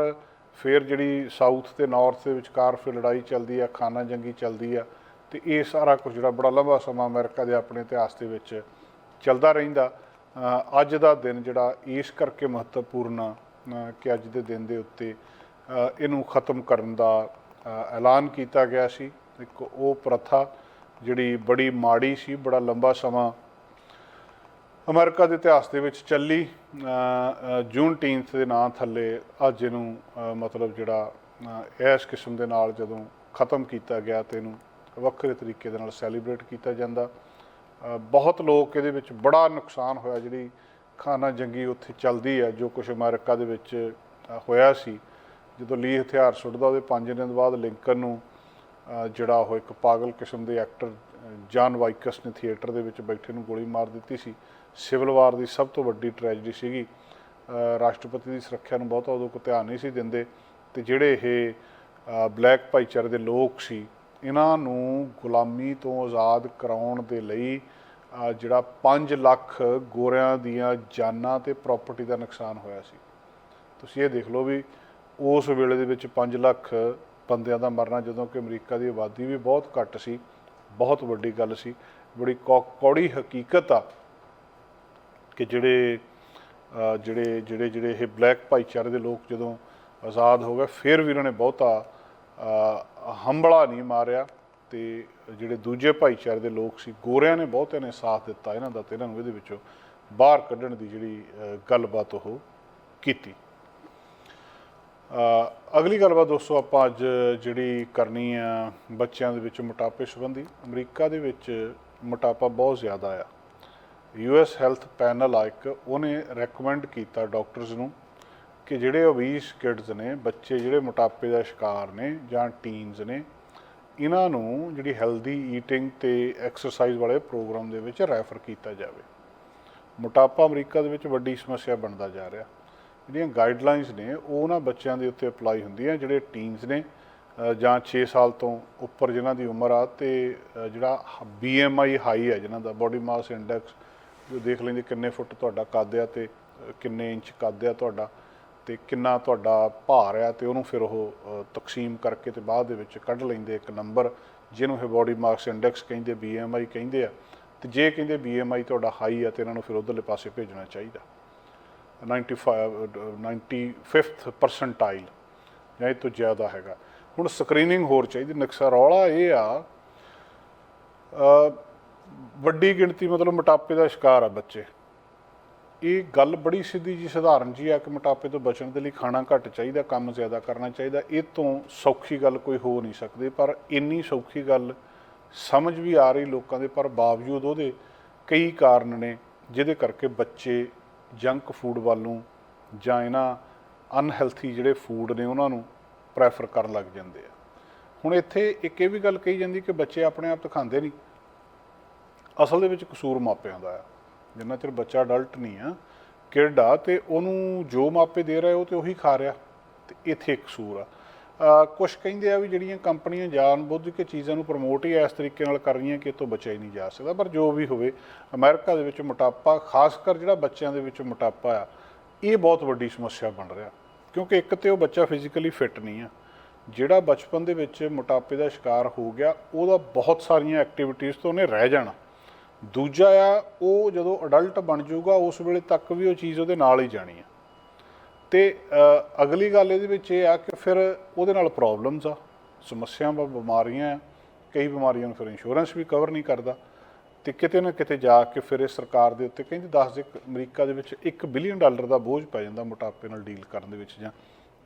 ਫਿਰ ਜਿਹੜੀ ਸਾਊਥ ਤੇ ਨਾਰਥ ਦੇ ਵਿਚਕਾਰ ਫਿਰ ਲੜਾਈ ਚੱਲਦੀ ਆ ਖਾਨਾ ਜੰਗੀ ਚੱਲਦੀ ਆ ਤੇ ਇਹ ਸਾਰਾ ਕੁਝ ਜਿਹੜਾ ਬੜਾ ਲੰਬਾ ਸਮਾਂ ਅਮਰੀਕਾ ਦੇ ਆਪਣੇ ਇਤਿਹਾਸ ਦੇ ਵਿੱਚ ਚੱਲਦਾ ਰਹਿੰਦਾ। ਅੱਜ ਦਾ ਦਿਨ ਜਿਹੜਾ ਇਸ ਕਰਕੇ ਮਹੱਤਵਪੂਰਨ ਆ ਕਿ ਅੱਜ ਦੇ ਦਿਨ ਦੇ ਉੱਤੇ ਇਹਨੂੰ ਖਤਮ ਕਰਨ ਦਾ ਐਲਾਨ ਕੀਤਾ ਗਿਆ ਸੀ। ਇੱਕ ਉਹ ਪ੍ਰਥਾ ਜਿਹੜੀ ਬੜੀ ਮਾੜੀ ਸੀ, ਬੜਾ ਲੰਬਾ ਸਮਾਂ ਅਮਰੀਕਾ ਦੇ ਇਤਿਹਾਸ ਦੇ ਵਿੱਚ ਚੱਲੀ। ਜੂਨ 18 ਦੇ ਨਾਂ ਥੱਲੇ ਅੱਜ ਇਹਨੂੰ ਮਤਲਬ ਜਿਹੜਾ ਇਸ ਕਿਸਮ ਦੇ ਨਾਲ ਜਦੋਂ ਖਤਮ ਕੀਤਾ ਗਿਆ ਤੇ ਇਹਨੂੰ ਵੱਖਰੇ ਤਰੀਕੇ ਦੇ ਨਾਲ ਸੈਲੀਬ੍ਰੇਟ ਕੀਤਾ ਜਾਂਦਾ। ਬਹੁਤ ਲੋਕ ਇਹਦੇ ਵਿੱਚ ਬੜਾ ਨੁਕਸਾਨ ਹੋਇਆ। ਜਿਹੜੀ ਖਾਨਾ ਜੰਗੀ ਉੱਥੇ ਚੱਲਦੀ ਹੈ, ਜੋ ਕੁਝ ਅਮਰੀਕਾ ਦੇ ਵਿੱਚ ਹੋਇਆ ਸੀ। ਜਦੋਂ ਲੀ ਹਥਿਆਰ ਸੁੱਟਦਾ, ਉਹਦੇ 5 ਦਿਨ ਬਾਅਦ ਲਿੰਕਨ ਨੂੰ ਜਿਹੜਾ ਉਹ ਇੱਕ ਪਾਗਲ ਕਿਸਮ ਦੇ ਐਕਟਰ ਜਾਨ ਵਾਈਕਸ ਨੇ ਥੀਏਟਰ ਦੇ ਵਿੱਚ ਬੈਠੇ ਨੂੰ ਗੋਲੀ ਮਾਰ ਦਿੱਤੀ ਸੀ। ਸਿਵਲ ਵਾਰ ਦੀ ਸਭ ਤੋਂ ਵੱਡੀ ਟ੍ਰੈਜਡੀ ਸੀਗੀ। ਰਾਸ਼ਟਰਪਤੀ ਦੀ ਸੁਰੱਖਿਆ ਨੂੰ ਬਹੁਤਾ ਉਦੋਂ ਕੋ ਧਿਆਨ ਨਹੀਂ ਸੀ ਦਿੰਦੇ। ਤੇ ਜਿਹੜੇ ਇਹ ਬਲੈਕ ਭਾਈਚਾਰੇ ਦੇ ਲੋਕ ਸੀ, ਇਹਨਾਂ ਨੂੰ ਗੁਲਾਮੀ ਤੋਂ ਆਜ਼ਾਦ ਕਰਾਉਣ ਦੇ ਲਈ ਜਿਹੜਾ 5 ਲੱਖ ਗੋਰਿਆਂ ਦੀਆਂ ਜਾਨਾਂ ਤੇ ਪ੍ਰਾਪਰਟੀ ਦਾ ਨੁਕਸਾਨ ਹੋਇਆ ਸੀ। ਤੁਸੀਂ ਇਹ ਦੇਖ ਲਓ ਵੀ ਉਸ ਵੇਲੇ ਦੇ ਵਿੱਚ 5 ਲੱਖ ਬੰਦਿਆਂ ਦਾ ਮਰਨਾ ਜਦੋਂ ਕਿ ਅਮਰੀਕਾ ਦੀ ਆਬਾਦੀ ਵੀ ਬਹੁਤ ਘੱਟ ਸੀ ਬਹੁਤ ਵੱਡੀ ਗੱਲ ਸੀ। ਬੜੀ ਕੌ- ਕੌੜੀ ਹਕੀਕਤ ਆ ਕਿ ਜਿਹੜੇ ਜਿਹੜੇ ਜਿਹੜੇ ਜਿਹੜੇ ਇਹ ਬਲੈਕ ਭਾਈਚਾਰੇ ਦੇ ਲੋਕ ਜਦੋਂ ਆਜ਼ਾਦ ਹੋ ਗਏ ਫਿਰ ਵੀ ਉਹਨਾਂ ਨੇ ਬਹੁਤਾ ਅ, ਹੰਬਲਾ ਨਹੀਂ ਮਾਰਿਆ ਤੇ ਜਿਹੜੇ ਦੂਜੇ ਭਾਈਚਾਰੇ ਦੇ ਲੋਕ ਸੀ ਗੋਰਿਆਂ ਨੇ ਬਹੁਤਿਆਂ ਨੇ ਸਾਥ ਦਿੱਤਾ ਇਹਨਾਂ ਦਾ ਤੇ ਇਹਨਾਂ ਨੂੰ ਇਹਦੇ ਵਿੱਚੋਂ ਬਾਹਰ ਕੱਢਣ ਦੀ ਜਿਹੜੀ ਗੱਲਬਾਤ ਉਹ ਕੀਤੀ। ਅਗਲੀ ਗੱਲਬਾਤ ਦੋਸਤੋ, ਆਪਾਂ ਅੱਜ ਜਿਹੜੀ ਕਰਨੀ ਆ ਬੱਚਿਆਂ ਦੇ ਵਿੱਚ ਮੋਟਾਪੇ ਸੰਬੰਧੀ, ਅਮਰੀਕਾ ਦੇ ਵਿੱਚ ਮੋਟਾਪਾ ਬਹੁਤ ਜ਼ਿਆਦਾ ਆ। ਯੂਐਸ ਹੈਲਥ ਪੈਨਲ ਆ ਇੱਕ, ਉਹਨੇ ਰეკਮੈਂਡ ਕੀਤਾ ਡਾਕਟਰਸ ਨੂੰ ਕਿ ਜਿਹੜੇ ਓਬੀਸ ਕਿਡਸ ਨੇ, ਬੱਚੇ ਜਿਹੜੇ ਮੋਟਾਪੇ ਦਾ ਸ਼ਿਕਾਰ ਨੇ ਜਾਂ ਟੀਨਸ ਨੇ, ਇਹਨਾਂ ਨੂੰ ਜਿਹੜੀ ਹੈਲਦੀ ਈਟਿੰਗ ਤੇ ਐਕਸਰਸਾਈਜ਼ ਵਾਲੇ ਪ੍ਰੋਗਰਾਮ ਦੇ ਵਿੱਚ ਰੈਫਰ ਕੀਤਾ ਜਾਵੇ। ਮੋਟਾਪਾ ਅਮਰੀਕਾ ਦੇ ਵਿੱਚ ਵੱਡੀ ਸਮੱਸਿਆ ਬਣਦਾ ਜਾ ਰਿਹਾ। ਜਿਹੜੀਆਂ ਗਾਈਡਲਾਈਨਸ ਨੇ ਉਹ ਉਹਨਾਂ ਬੱਚਿਆਂ ਦੇ ਉੱਤੇ ਅਪਲਾਈ ਹੁੰਦੀਆਂ ਜਿਹੜੇ ਟੀਨਸ ਨੇ ਜਾਂ 6 ਸਾਲ ਤੋਂ ਉੱਪਰ ਜਿਨ੍ਹਾਂ ਦੀ ਉਮਰ ਆ ਤੇ ਅ, ਜਿਹੜਾ BMI ਹਾਈ ਹੈ ਜਿਨ੍ਹਾਂ ਦਾ ਬੋਡੀ ਮਾਸ ਇੰਡੈਕਸ ਜੋ ਦੇਖ ਲੈਂਦੇ ਕਿੰਨੇ ਫੁੱਟ ਤੁਹਾਡਾ ਕੱਦ ਆ ਤੇ ਕਿੰਨੇ ਇੰਚ ਕੱਦ ਆ ਤੁਹਾਡਾ ਤੇ ਕਿੰਨਾ ਤੁਹਾਡਾ ਭਾਰ ਆ ਤੇ ਉਹਨੂੰ ਫਿਰ ਉਹ ਤਕਸੀਮ ਕਰਕੇ ਤੇ ਬਾਅਦ ਦੇ ਵਿੱਚ ਕੱਢ ਲੈਂਦੇ ਇੱਕ ਨੰਬਰ ਜਿਹਨੂੰ ਇਹ ਬੋਡੀ ਮਾਸ ਇੰਡੈਕਸ ਕਹਿੰਦੇ BMI ਕਹਿੰਦੇ ਆ। ਤੇ ਜੇ ਕਹਿੰਦੇ BMI ਤੁਹਾਡਾ ਹਾਈ ਆ ਤੇ ਇਹਨਾਂ ਨੂੰ ਫਿਰ ਉਧਰਲੇ ਪਾਸੇ ਭੇਜਣਾ ਚਾਹੀਦਾ। 95 95th ਪਰਸੈਂਟਾਈਲ ਜਾਂ ਇਹ ਤੋਂ ਜ਼ਿਆਦਾ ਹੈਗਾ। ਹੁਣ ਸਕਰੀਨਿੰਗ ਹੋਰ ਚਾਹੀਦੀ, ਨਕਸ਼ਾ ਰੌਲਾ ਇਹ ਆ ਵੱਡੀ ਗਿਣਤੀ ਮਤਲਬ ਮੋਟਾਪੇ ਦਾ ਸ਼ਿਕਾਰ ਆ ਬੱਚੇ। ਇਹ ਗੱਲ ਬੜੀ ਸਿੱਧੀ ਜੀ ਸਧਾਰਨ ਜੀ ਆ ਕਿ ਮੋਟਾਪੇ ਤੋਂ ਬਚਣ ਦੇ ਲਈ ਖਾਣਾ ਘੱਟ ਚਾਹੀਦਾ, ਕੰਮ ਜ਼ਿਆਦਾ ਕਰਨਾ ਚਾਹੀਦਾ, ਇਹ ਤੋਂ ਸੌਖੀ ਗੱਲ ਕੋਈ ਹੋ ਨਹੀਂ ਸਕਦੀ, ਪਰ ਇੰਨੀ ਸੌਖੀ ਗੱਲ ਸਮਝ ਵੀ ਆ ਰਹੀ ਲੋਕਾਂ ਦੇ, ਪਰ ਬਾਵਜੂਦ ਉਹਦੇ ਕਈ ਕਾਰਨ ਨੇ, ਜਿਹਦੇ ਕਰਕੇ ਬੱਚੇ ਜੰਕ ਫੂਡ ਵੱਲ ਨੂੰ ਜਾਂ ਇਹਨਾਂ ਅਨਹੈਲਥੀ ਜਿਹੜੇ ਫੂਡ ਨੇ ਉਹਨਾਂ ਨੂੰ ਪ੍ਰੈਫਰ ਕਰਨ ਲੱਗ ਜਾਂਦੇ ਆ। ਹੁਣ ਇੱਥੇ ਇੱਕ ਇਹ ਵੀ ਗੱਲ ਕਹੀ ਜਾਂਦੀ ਕਿ ਬੱਚੇ ਆਪਣੇ ਆਪ ਤਾਂ ਖਾਂਦੇ ਨਹੀਂ। ਅਸਲ ਦੇ ਵਿੱਚ ਕਸੂਰ ਮਾਪਿਆਂ ਦਾ ਆ। ਜਿੰਨਾ ਚਿਰ ਬੱਚਾ ਅਡਲਟ ਨਹੀਂ ਆ ਕਿਡ ਆ ਤੇ ਉਹਨੂੰ ਜੋ ਮਾਪੇ ਦੇ ਰਹੇ ਉਹ ਤੇ ਉਹੀ ਖਾ ਰਿਹਾ। ਤੇ ਇੱਥੇ ਕਸੂਰ ਆ। ਕੁਝ ਕਹਿੰਦੇ ਆ ਵੀ ਜਿਹੜੀਆਂ ਕੰਪਨੀਆਂ ਜਾਣ ਬੁੱਝ ਕੇ ਚੀਜ਼ਾਂ ਨੂੰ ਪ੍ਰਮੋਟ ਹੀ ਇਸ ਤਰੀਕੇ ਨਾਲ ਕਰ ਰਹੀਆਂ ਕਿ ਇਹ ਤੋਂ ਬਚਿਆ ਹੀ ਨਹੀਂ ਜਾ ਸਕਦਾ, ਪਰ ਜੋ ਵੀ ਹੋਵੇ, ਅਮਰੀਕਾ ਦੇ ਵਿੱਚ ਮੋਟਾਪਾ ਖਾਸ ਕਰ ਜਿਹੜਾ ਬੱਚਿਆਂ ਦੇ ਵਿੱਚ ਮੋਟਾਪਾ ਆ, ਇਹ ਬਹੁਤ ਵੱਡੀ ਸਮੱਸਿਆ ਬਣ ਰਿਹਾ, ਕਿਉਂਕਿ ਇੱਕ ਤੇ ਉਹ ਬੱਚਾ ਫਿਜ਼ੀਕਲੀ ਫਿੱਟ ਨਹੀਂ ਆ, ਜਿਹੜਾ ਬਚਪਨ ਦੇ ਵਿੱਚ ਮੋਟਾਪੇ ਦਾ ਸ਼ਿਕਾਰ ਹੋ ਗਿਆ, ਉਹਦਾ ਬਹੁਤ ਸਾਰੀਆਂ ਐਕਟੀਵਿਟੀਜ਼ ਤੋਂ ਉਹਨੇ ਰਹਿ ਜਾਣਾ। ਦੂਜਾ ਆ, ਉਹ ਜਦੋਂ ਅਡਲਟ ਬਣ ਜਾਊਗਾ, ਉਸ ਵੇਲੇ ਤੱਕ ਵੀ ਉਹ ਚੀਜ਼ ਉਹਦੇ ਨਾਲ ਹੀ ਜਾਣੀ ਆ। ਤੇ ਅਗਲੀ ਗੱਲ ਇਹਦੇ ਵਿੱਚ ਇਹ ਆ ਕਿ ਫਿਰ ਉਹਦੇ ਨਾਲ ਪ੍ਰੋਬਲਮਸ ਆ, ਸਮੱਸਿਆਵਾਂ, ਬਿਮਾਰੀਆਂ ਆ, ਕਈ ਬਿਮਾਰੀਆਂ ਨੂੰ ਫਿਰ ਇੰਸ਼ੋਰੈਂਸ ਵੀ ਕਵਰ ਨਹੀਂ ਕਰਦਾ ਤੇ ਕਿਤੇ ਨਾ ਕਿਤੇ ਜਾ ਕੇ ਫਿਰ ਇਹ ਸਰਕਾਰ ਦੇ ਉੱਤੇ ਕਹਿੰਦੇ ਦੱਸ ਦੇ ਅਮਰੀਕਾ ਦੇ ਵਿੱਚ 1 ਬਿਲੀਅਨ ਡਾਲਰ ਦਾ ਬੋਝ ਪੈ ਜਾਂਦਾ ਮੋਟਾਪੇ ਨਾਲ ਡੀਲ ਕਰਨ ਦੇ ਵਿੱਚ ਜਾਂ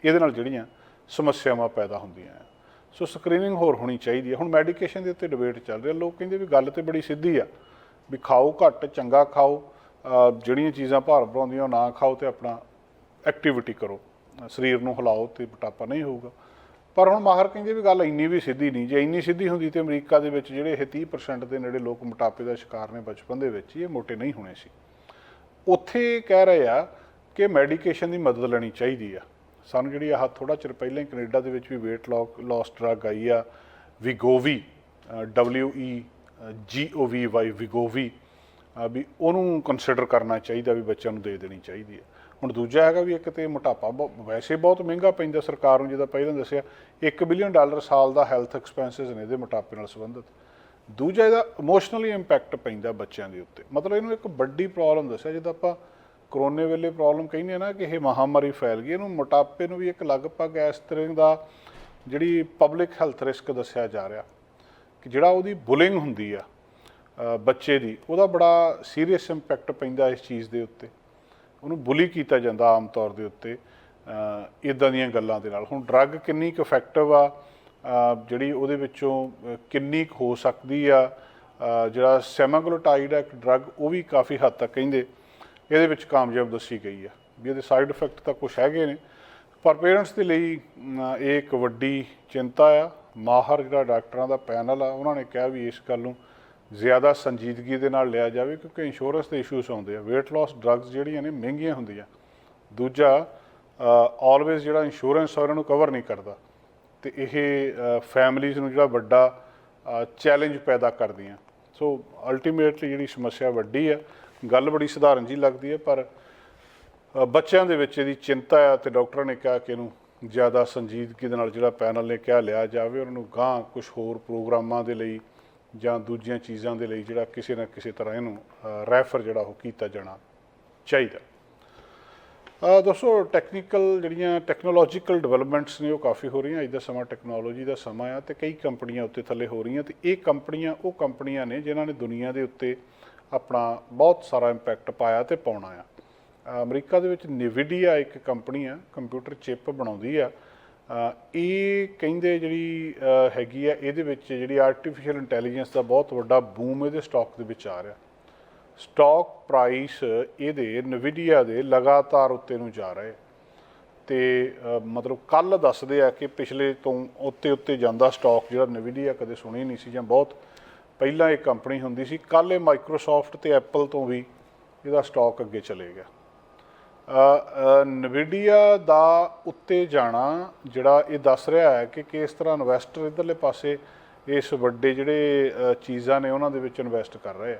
ਇਹਦੇ ਨਾਲ ਜਿਹੜੀਆਂ ਸਮੱਸਿਆਵਾਂ ਪੈਦਾ ਹੁੰਦੀਆਂ ਆ। ਸੋ ਸਕਰੀਨਿੰਗ ਹੋਰ ਹੋਣੀ ਚਾਹੀਦੀ ਹੈ ਹੁਣ ਮੈਡੀਕੇਸ਼ਨ ਦੇ ਉੱਤੇ ਡਿਬੇਟ ਚੱਲ ਰਿਹਾ। ਲੋਕ ਕਹਿੰਦੇ ਵੀ ਗੱਲ ਤੇ ਬੜੀ ਸਿੱਧੀ ਆ, ਵੀ ਖਾਓ ਘੱਟ, ਚੰਗਾ ਖਾਓ ਜਿਹੜੀਆਂ ਚੀਜ਼ਾਂ ਭਾਰ ਵਧਾਉਂਦੀਆਂ ਉਹ ਨਾ ਖਾਓ ਤੇ ਆਪਣਾ ਐਕਟੀਵਿਟੀ ਕਰੋ। ਸਰੀਰ ਨੂੰ ਹਿਲਾਓ ਤੇ ਮੋਟਾਪਾ ਨਹੀਂ ਹੋਊਗਾ। ਪਰ ਹੁਣ ਮਾਹਰ ਕਹਿੰਦੇ ਵੀ ਗੱਲ ਇੰਨੀ ਵੀ ਸਿੱਧੀ ਨਹੀਂ। ਜੇ ਇੰਨੀ ਸਿੱਧੀ ਹੁੰਦੀ ਤੇ ਅਮਰੀਕਾ ਦੇ ਵਿੱਚ ਜਿਹੜੇ ਇਹ 30% ਦੇ ਨੇੜੇ ਲੋਕ ਮੋਟਾਪੇ ਦਾ ਸ਼ਿਕਾਰ ਨੇ ਬਚਪਨ ਦੇ ਵਿੱਚ ਹੀ ਇਹ ਮੋਟੇ ਨਹੀਂ ਹੋਣੇ ਸੀ। ਉੱਥੇ ਕਹਿ ਰਹੇ ਆ ਕਿ ਮੈਡੀਕੇਸ਼ਨ ਦੀ ਮਦਦ ਲੈਣੀ ਚਾਹੀਦੀ ਆ। ਸਾਨੂੰ ਜਿਹੜੀ ਆਹ ਥੋੜਾ ਚਿਰ ਪਹਿਲਾਂ ਹੀ ਕੈਨੇਡਾ ਦੇ ਵਿੱਚ ਵੀ weight loss ਡਰੱਗ ਆਈ ਆ Wegovy W E G O V, Y ਵਿਗੋਵੀ ਵੀ ਉਹਨੂੰ ਕੰਸੀਡਰ ਕਰਨਾ ਚਾਹੀਦਾ ਵੀ ਬੱਚਿਆਂ ਨੂੰ ਦੇ ਦੇਣੀ ਚਾਹੀਦੀ ਹੈ ਹੁਣ ਦੂਜਾ ਹੈਗਾ ਵੀ ਇੱਕ ਤੇ ਮੋਟਾਪਾ ਬਹੁ- ਵੈਸੇ ਬਹੁਤ ਮਹਿੰਗਾ ਪੈਂਦਾ ਸਰਕਾਰ ਨੂੰ ਜਿਹਦਾ ਪਹਿਲਾਂ ਦੱਸਿਆ 1 ਬਿਲੀਅਨ ਡਾਲਰ ਸਾਲ ਦਾ ਹੈਲਥ ਐਕਸਪੈਂਸਸ ਨੇ ਇਹਦੇ ਮੋਟਾਪੇ ਨਾਲ ਸੰਬੰਧਿਤ। ਦੂਜਾ ਇਹਦਾ ਇਮੋਸ਼ਨਲੀ ਇੰਪੈਕਟ ਪੈਂਦਾ ਬੱਚਿਆਂ ਦੇ ਉੱਤੇ। ਮਤਲਬ ਇਹਨੂੰ ਇੱਕ ਵੱਡੀ ਪ੍ਰੋਬਲਮ ਦੱਸਿਆ, ਜਿੱਦਾਂ ਆਪਾਂ ਕਰੋਨੇ ਵੇਲੇ ਪ੍ਰੋਬਲਮ ਕਹਿੰਦੇ ਆ ਨਾ ਕਿ ਇਹ ਮਹਾਮਾਰੀ ਫੈਲ ਗਈ, ਇਹਨੂੰ ਮੋਟਾਪੇ ਨੂੰ ਵੀ ਇੱਕ ਲਗਭਗ ਇਸ ਤਰ੍ਹਾਂ ਦਾ ਜਿਹੜੀ ਪਬਲਿਕ ਹੈਲਥ ਰਿਸਕ ਦੱਸਿਆ ਜਾ ਰਿਹਾ ਕਿ ਜਿਹੜਾ ਉਹਦੀ ਬੁਲਿੰਗ ਹੁੰਦੀ ਆ ਬੱਚੇ ਦੀ, ਉਹਦਾ ਬੜਾ ਸੀਰੀਅਸ ਇੰਪੈਕਟ ਪੈਂਦਾ ਇਸ ਚੀਜ਼ ਦੇ ਉੱਤੇ। ਉਹਨੂੰ ਬੁਲੀ ਕੀਤਾ ਜਾਂਦਾ ਆਮ ਤੌਰ ਦੇ ਉੱਤੇ ਇਦਾਂ ਦੀਆਂ ਗੱਲਾਂ ਦੇ ਨਾਲ। ਹੁਣ ਡਰੱਗ ਕਿੰਨੀ ਕੁ ਇਫੈਕਟਿਵ ਆ ਜਿਹੜੀ ਉਹਦੇ ਵਿੱਚੋਂ ਕਿੰਨੀ ਕੁ ਹੋ ਸਕਦੀ ਆ ਜਿਹੜਾ ਸੈਮਾਗਲੋਟਾਈਡ ਹੈ ਇੱਕ ਡਰੱਗ, ਉਹ ਵੀ ਕਾਫੀ ਹੱਦ ਤੱਕ ਕਹਿੰਦੇ ਇਹਦੇ ਵਿੱਚ ਕਾਮਯਾਬ ਦੱਸੀ ਗਈ ਆ, ਵੀ ਇਹਦੇ ਸਾਈਡ ਇਫੈਕਟ ਤਾਂ ਕੁਝ ਹੈਗੇ ਨੇ। ਪਰ ਪੇਰੈਂਟਸ ਦੇ ਲਈ ਇਹ ਇੱਕ ਵੱਡੀ ਚਿੰਤਾ ਆ। ਮਾਹਰ ਜਿਹੜਾ ਡਾਕਟਰਾਂ ਦਾ ਪੈਨਲ ਆ, ਉਹਨਾਂ ਨੇ ਕਿਹਾ ਵੀ ਇਸ ਗੱਲ ਨੂੰ ਜ਼ਿਆਦਾ ਸੰਜੀਦਗੀ ਦੇ ਨਾਲ ਲਿਆ ਜਾਵੇ ਕਿਉਂਕਿ ਇੰਸ਼ੋਰੈਂਸ ਦੇ ਇਸ਼ੂਸ ਆਉਂਦੇ ਆ। weight loss ਡਰੱਗਸ ਜਿਹੜੀਆਂ ਨੇ ਮਹਿੰਗੀਆਂ ਹੁੰਦੀਆਂ। ਦੂਜਾ ਆਲਵੇਜ਼ ਜਿਹੜਾ ਇੰਸ਼ੋਰੈਂਸ ਆ, ਉਹਨਾਂ ਨੂੰ ਕਵਰ ਨਹੀਂ ਕਰਦਾ। ਤੇ ਇਹ ਫੈਮਲੀਜ਼ ਨੂੰ ਜਿਹੜਾ ਵੱਡਾ ਚੈਲੰਜ ਪੈਦਾ ਕਰਦੀਆਂ। ਸੋ ਅਲਟੀਮੇਟਲੀ ਜਿਹੜੀ ਸਮੱਸਿਆ ਵੱਡੀ ਆ, ਗੱਲ ਬੜੀ ਸਧਾਰਨ ਜੀ ਲੱਗਦੀ ਹੈ ਪਰ ਬੱਚਿਆਂ ਦੇ ਵਿੱਚ ਇਹਦੀ ਚਿੰਤਾ ਆ ਤੇ ਡਾਕਟਰਾਂ ਨੇ ਕਿਹਾ ਕਿ ਇਹਨੂੰ ਜ਼ਿਆਦਾ ਸੰਜੀਦਗੀ ਦੇ ਨਾਲ ਜਿਹੜਾ ਪੈਨਲ ਨੇ ਕਿਹਾ ਲਿਆ ਜਾਵੇ, ਉਹਨਾਂ ਨੂੰ ਗਾਂ ਕੁਝ ਹੋਰ ਪ੍ਰੋਗਰਾਮਾਂ ਦੇ ਲਈ ਜਾਂ ਦੂਜੀਆਂ ਚੀਜ਼ਾਂ ਦੇ ਲਈ ਜਿਹੜਾ ਕਿਸੇ ਨਾ ਕਿਸੇ ਤਰ੍ਹਾਂ ਇਹਨੂੰ ਰੈਫਰ ਜਿਹੜਾ ਉਹ ਕੀਤਾ ਜਾਣਾ ਚਾਹੀਦਾ। ਅ, ਦੋਸਤੋ ਟੈਕਨੀਕਲ ਜਿਹੜੀਆਂ ਟੈਕਨੋਲੋਜੀਕਲ ਡਿਵੈਲਪਮੈਂਟਸ ਨੇ ਉਹ ਕਾਫੀ ਹੋ ਰਹੀਆਂ। ਅੱਜ ਦਾ ਸਮਾਂ ਟੈਕਨੋਲੋਜੀ ਦਾ ਸਮਾਂ ਆ ਤੇ ਕਈ ਕੰਪਨੀਆਂ ਉੱਤੇ ਥੱਲੇ ਹੋ ਰਹੀਆਂ ਤੇ ਇਹ ਕੰਪਨੀਆਂ ਉਹ ਕੰਪਨੀਆਂ ਨੇ ਜਿਨ੍ਹਾਂ ਨੇ ਦੁਨੀਆ ਦੇ ਉੱਤੇ ਆਪਣਾ ਬਹੁਤ ਸਾਰਾ ਇੰਪੈਕਟ ਪਾਇਆ ਤੇ ਪਾਉਣਾ ਆ। ਅਮਰੀਕਾ ਦੇ ਵਿੱਚ ਨਿਵੀਡੀਆ ਇੱਕ ਕੰਪਨੀ ਆ ਕੰਪਿਊਟਰ ਚਿਪ ਬਣਾਉਂਦੀ ਆ। ਇਹ ਕਹਿੰਦੇ ਜਿਹੜੀ ਹੈਗੀ ਆ, ਇਹਦੇ ਵਿੱਚ ਜਿਹੜੀ ਆਰਟੀਫੀਸ਼ੀਅਲ ਇੰਟੈਲੀਜੈਂਸ ਦਾ ਬਹੁਤ ਵੱਡਾ ਬੂਮ ਇਹਦੇ ਸਟਾਕ ਦੇ ਵਿੱਚ ਆ ਰਿਹਾ। ਸਟਾਕ ਪ੍ਰਾਈਸ ਇਹਦੇ ਨਵੀਡੀਆ ਦੇ ਲਗਾਤਾਰ ਉੱਤੇ ਨੂੰ ਜਾ ਰਹੇ। ਤੇ ਮਤਲਬ ਕੱਲ ਦੱਸਦੇ ਆ ਕਿ ਪਿਛਲੇ ਤੋਂ ਉੱਤੇ ਉੱਤੇ ਜਾਂਦਾ ਸਟਾਕ ਜਿਹੜਾ ਨਵੀਡੀਆ ਕਦੇ ਸੁਣੀ ਨਹੀਂ ਸੀ ਜਾਂ ਬਹੁਤ ਪਹਿਲਾਂ ਇਹ ਕੰਪਨੀ ਹੁੰਦੀ ਸੀ। ਕੱਲ ਇਹ ਮਾਈਕਰੋਸਾਫਟ ਤੇ ਐਪਲ ਤੋਂ ਵੀ ਇਹਦਾ ਸਟਾਕ ਅੱਗੇ ਚਲੇ ਗਿਆ। ਨਵੀਡੀਆ ਦਾ ਉੱਤੇ ਜਾਣਾ, ਜਿਹੜਾ ਇਹ ਦੱਸ ਰਿਹਾ ਹੈ ਕਿ ਕਿਸ ਤਰ੍ਹਾਂ ਇਨਵੈਸਟਰ ਇਧਰਲੇ ਪਾਸੇ ਇਸ ਵੱਡੇ ਜਿਹੜੇ ਚੀਜ਼ਾਂ ਨੇ ਉਹਨਾਂ ਦੇ ਵਿੱਚ ਇਨਵੈਸਟ ਕਰ ਰਹੇ ਆ।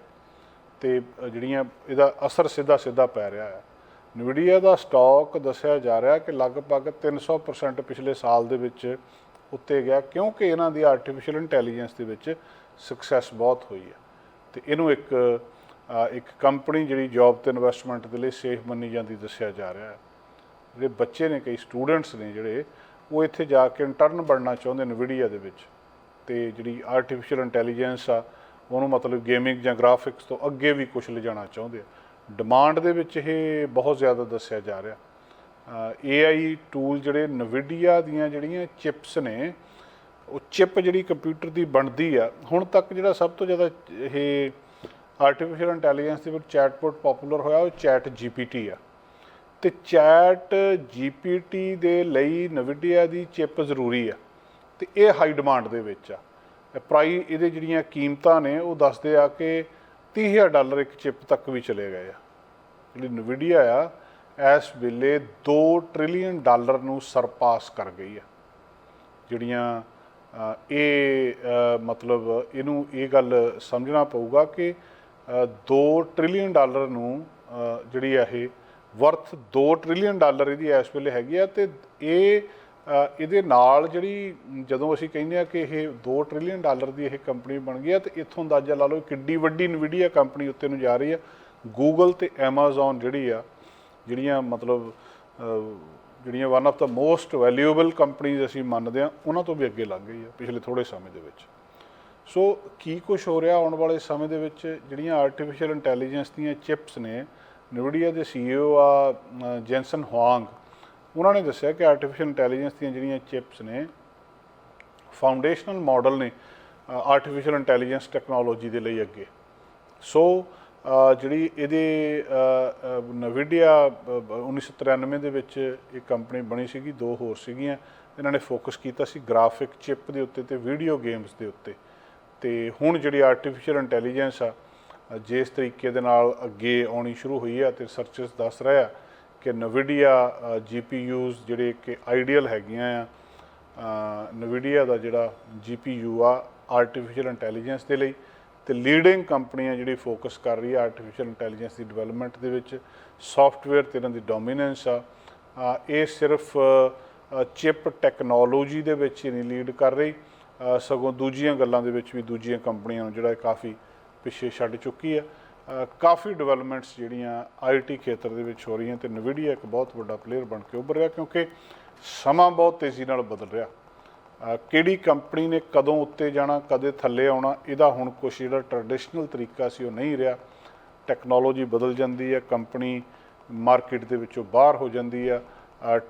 ਤੇ ਜਿਹੜੀਆਂ ਇਹਦਾ ਅਸਰ ਸਿੱਧਾ ਸਿੱਧਾ ਪੈ ਰਿਹਾ ਹੈ। ਨਵੀਡੀਆ ਦਾ ਸਟਾਕ ਦੱਸਿਆ ਜਾ ਰਿਹਾ ਕਿ ਲਗਭਗ 300% ਪਿਛਲੇ ਸਾਲ ਦੇ ਵਿੱਚ ਉੱਤੇ ਗਿਆ, ਕਿਉਂਕਿ ਇਹਨਾਂ ਦੀ ਆਰਟੀਫੀਸ਼ੀਅਲ ਇੰਟੈਲੀਜੈਂਸ ਦੇ ਵਿੱਚ ਸਕਸੈਸ ਬਹੁਤ ਹੋਈ ਹੈ। ਤੇ ਇਹਨੂੰ ਇੱਕ ਇੱਕ ਕੰਪਨੀ ਜਿਹੜੀ ਜੌਬ ਤੇ ਇਨਵੈਸਟਮੈਂਟ ਦੇ ਲਈ ਸੇਫ ਮੰਨੀ ਜਾਂਦੀ ਦੱਸਿਆ ਜਾ ਰਿਹਾ ਹੈ। ਜਿਹੜੇ ਬੱਚੇ ਨੇ, ਕਈ ਸਟੂਡੈਂਟਸ ਨੇ ਜਿਹੜੇ, ਉਹ ਇੱਥੇ ਜਾ ਕੇ ਇੰਟਰਨ ਬਣਨਾ ਚਾਹੁੰਦੇ ਨੇ ਵੀਡੀਆ ਦੇ ਵਿੱਚ। ਤੇ ਜਿਹੜੀ ਆਰਟੀਫੀਸ਼ੀਅਲ ਇੰਟੈਲੀਜੈਂਸ ਆ, ਉਹਨੂੰ ਮਤਲਬ ਗੇਮਿੰਗ ਜਾਂ ਗ੍ਰਾਫਿਕਸ ਤੋਂ ਅੱਗੇ ਵੀ ਕੁਝ ਲਿਜਾਣਾ ਚਾਹੁੰਦੇ ਆ। ਡਿਮਾਂਡ ਦੇ ਵਿੱਚ ਇਹ ਬਹੁਤ ਜ਼ਿਆਦਾ ਦੱਸਿਆ ਜਾ ਰਿਹਾ। AI ਟੂਲ ਜਿਹੜੇ ਨਵੀਡੀਆ ਦੀਆਂ ਜਿਹੜੀਆਂ ਚਿਪਸ ਨੇ, ਉਹ ਚਿਪ ਜਿਹੜੀ ਕੰਪਿਊਟਰ ਦੀ ਬਣਦੀ ਆ, ਹੁਣ ਤੱਕ ਜਿਹੜਾ ਸਭ ਤੋਂ ਜ਼ਿਆਦਾ ਇਹ ਆਰਟੀਫੀਸ਼ੀਅਲ ਇੰਟੈਲੀਜੈਂਸ ਦੇ ਵਿੱਚ ਚੈਟਬੋਟ ਪਪੂਲਰ ਹੋਇਆ, ਉਹ ਚੈਟ GPT ਆ। ਤੇ ਚੈਟ GPT ਦੇ ਲਈ ਨਵੀਡੀਆ ਦੀ ਚਿਪ ਜ਼ਰੂਰੀ ਆ। ਤੇ ਇਹ ਹਾਈ ਡਿਮਾਂਡ ਦੇ ਵਿੱਚ ਆ। ਪ੍ਰਾਈ ਇਹਦੇ ਜਿਹੜੀਆਂ ਕੀਮਤਾਂ ਨੇ, ਉਹ ਦੱਸਦੇ ਆ ਕਿ 30000 ਡਾਲਰ ਇੱਕ ਚਿਪ ਤੱਕ ਵੀ ਚਲੇ ਗਏ ਆ। ਜਿਹੜੀ ਨਵੀਡੀਆ ਆ, ਇਸ ਵੇਲੇ 2 ਟ੍ਰਿਲੀਅਨ ਡਾਲਰ ਨੂੰ ਸਰਪਾਸ ਕਰ ਗਈ ਆ। ਜਿਹੜੀਆਂ ਇਹ ਮਤਲਬ ਇਹਨੂੰ ਇਹ ਗੱਲ ਸਮਝਣਾ ਪਊਗਾ ਕਿ 2 ਟ੍ਰਿਲੀਅਨ ਡਾਲਰ ਨੂੰ ਜਿਹੜੀ ਆ ਇਹ ਵਰਥ 2 ਟ੍ਰਿਲੀਅਨ ਡਾਲਰ ਇਹਦੀ ਇਸ ਵੇਲੇ ਹੈਗੀ ਆ ਤੇ ਇਹ ਇਹਦੇ ਨਾਲ ਜਿਹੜੀ, ਜਦੋਂ ਅਸੀਂ ਕਹਿੰਦੇ ਆ ਕਿ ਇਹ 2 ਟ੍ਰਿਲੀਅਨ ਡਾਲਰ ਦੀ ਇਹ ਕੰਪਨੀ ਬਣ ਗਈ ਆ ਤੇ ਇੱਥੋਂ ਅੰਦਾਜ਼ਾ ਲਾ ਲਓ ਕਿੱਡੀ ਵੱਡੀ ਨਵੀਡੀਆ ਕੰਪਨੀ ਉੱਤੇ ਨੂੰ ਜਾ ਰਹੀ ਆ। ਗੂਗਲ ਤੇ Amazon ਜਿਹੜੀ ਆ, ਜਿਹੜੀਆਂ ਮਤਲਬ ਜਿਹੜੀਆਂ one of the most valuable companies ਅਸੀਂ ਮੰਨਦੇ ਆ, ਉਹਨਾਂ ਤੋਂ ਵੀ ਅੱਗੇ ਲੱਗ ਗਈ ਆ ਪਿਛਲੇ ਥੋੜੇ ਸਮੇਂ ਦੇ ਵਿੱਚ। ਸੋ ਕੀ ਕੁਝ ਹੋ ਰਿਹਾ ਆਉਣ ਵਾਲੇ ਸਮੇਂ ਦੇ ਵਿੱਚ? ਜਿਹੜੀਆਂ ਆਰਟੀਫੀਸ਼ੀਅਲ ਇੰਟੈਲੀਜੈਂਸ ਦੀਆਂ ਚਿਪਸ ਨੇ ਨਵੀਡੀਆ ਦੇ ਸੀਈਓ ਆ ਜੈਨਸਨ ਹੁਆਂਗ ਉਹਨਾਂ ਨੇ ਦੱਸਿਆ ਕਿ ਆਰਟੀਫੀਸ਼ੀਅਲ ਇੰਟੈਲੀਜੈਂਸ ਦੀਆਂ ਜਿਹੜੀਆਂ ਚਿਪਸ ਨੇ ਫਾਊਂਡੇਸ਼ਨਲ ਮਾਡਲ ਨੇ ਆਰਟੀਫੀਸ਼ੀਅਲ ਇੰਟੈਲੀਜੈਂਸ ਟੈਕਨੋਲੋਜੀ ਦੇ ਲਈ ਅੱਗੇ। ਸੋ ਜਿਹੜੀ ਇਹਦੇ ਨਵੀਡੀਆ 1993 ਦੇ ਵਿੱਚ ਇਹ ਕੰਪਨੀ ਬਣੀ ਸੀਗੀ, ਦੋ ਹੋਰ ਸੀਗੀਆਂ, ਇਹਨਾਂ ਨੇ ਫੋਕਸ ਕੀਤਾ ਸੀ ਗ੍ਰਾਫਿਕ ਚਿਪ ਦੇ ਉੱਤੇ ਤੇ ਵੀਡੀਓ ਗੇਮਸ ਦੇ ਉੱਤੇ। ਤੇ ਹੁਣ ਜਿਹੜੀ ਆਰਟੀਫੀਸ਼ੀਅਲ ਇੰਟੈਲੀਜੈਂਸ ਆ ਜਿਸ ਤਰੀਕੇ ਦੇ ਨਾਲ ਅੱਗੇ ਆਉਣੀ ਸ਼ੁਰੂ ਹੋਈ ਆ ਤੇ ਰਿਸਰਚਰਸ ਦੱਸ ਰਿਹਾ ਕਿ ਨਵੀਡੀਆ ਜੀਪੀਯੂਜ਼ ਜਿਹੜੇ ਕਿ ਆਈਡੀਅਲ ਹੈਗੀਆਂ ਆ ਨਵੀਡੀਆ ਦਾ ਜਿਹੜਾ ਜੀਪੀਯੂ ਆ ਆਰਟੀਫੀਸ਼ੀਅਲ ਇੰਟੈਲੀਜੈਂਸ ਦੇ ਲਈ ਤੇ ਲੀਡਿੰਗ ਕੰਪਨੀਆਂ ਜਿਹੜੀ ਫੋਕਸ ਕਰ ਰਹੀ ਆ ਆਰਟੀਫੀਸ਼ੀਅਲ ਇੰਟੈਲੀਜੈਂਸ ਦੀ ਡਿਵੈਲਪਮੈਂਟ ਦੇ ਵਿੱਚ ਸੌਫਟਵੇਅਰ ਤੇ ਇਹਨਾਂ ਦੀ ਡੋਮੀਨੈਂਸ ਆ ਇਹ ਸਿਰਫ ਚਿਪ ਟੈਕਨੋਲੋਜੀ ਦੇ ਵਿੱਚ ਹੀ ਨਹੀਂ ਲੀਡ ਕਰ ਰਹੀ। ਸਗੋਂ ਦੂਜੀਆਂ ਗੱਲਾਂ ਦੇ ਵਿੱਚ ਵੀ ਦੂਜੀਆਂ ਕੰਪਨੀਆਂ ਨੂੰ ਜਿਹੜਾ ਕਾਫੀ ਪਿੱਛੇ ਛੱਡ ਚੁੱਕੀ ਆ ਕਾਫੀ ਡਿਵੈਲਪਮੈਂਟਸ ਜਿਹੜੀਆਂ ਆਈਟੀ ਖੇਤਰ ਦੇ ਵਿੱਚ ਹੋ ਰਹੀਆਂ ਤੇ ਨਵੀਡੀਆ ਇੱਕ ਬਹੁਤ ਵੱਡਾ ਪਲੇਅਰ ਬਣ ਕੇ ਉੱਭਰ ਰਿਹਾ ਕਿਉਂਕਿ ਸਮਾਂ ਬਹੁਤ ਤੇਜ਼ੀ ਨਾਲ ਬਦਲ ਰਿਹਾ। ਕਿਹੜੀ ਕੰਪਨੀ ਨੇ ਕਦੋਂ ਉੱਤੇ ਜਾਣਾ, ਕਦੇ ਥੱਲੇ ਆਉਣਾ, ਇਹਦਾ ਹੁਣ ਕੁਛ ਜਿਹੜਾ ਟ੍ਰੈਡੀਸ਼ਨਲ ਤਰੀਕਾ ਸੀ ਉਹ ਨਹੀਂ ਰਿਹਾ। ਟੈਕਨੋਲੋਜੀ ਬਦਲ ਜਾਂਦੀ ਹੈ ਕੰਪਨੀ ਮਾਰਕੀਟ ਦੇ ਵਿੱਚੋਂ ਬਾਹਰ ਹੋ ਜਾਂਦੀ ਆ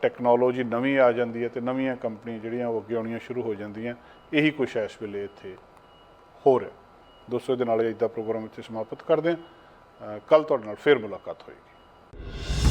ਟੈਕਨੋਲੋਜੀ ਨਵੀਂ ਆ ਜਾਂਦੀ ਹੈ ਤੇ ਨਵੀਆਂ ਕੰਪਨੀਆਂ ਜਿਹੜੀਆਂ ਉਹ ਅੱਗੇ ਆਉਣੀਆਂ ਸ਼ੁਰੂ ਹੋ ਜਾਂਦੀਆਂ। ਇਹੀ ਕੁਛ ਹੈ ਇਸ ਵੇਲੇ ਇੱਥੇ। ਹੋ ਰਿਹਾ ਦੋਸਤੋ ਇਹਦੇ ਨਾਲ ਅੱਜ ਦਾ ਪ੍ਰੋਗਰਾਮ ਇੱਥੇ ਸਮਾਪਤ ਕਰਦੇ ਹਾਂ। ਕੱਲ ਤੁਹਾਡੇ ਨਾਲ ਫੇਰ ਮੁਲਾਕਾਤ ਹੋਏਗੀ।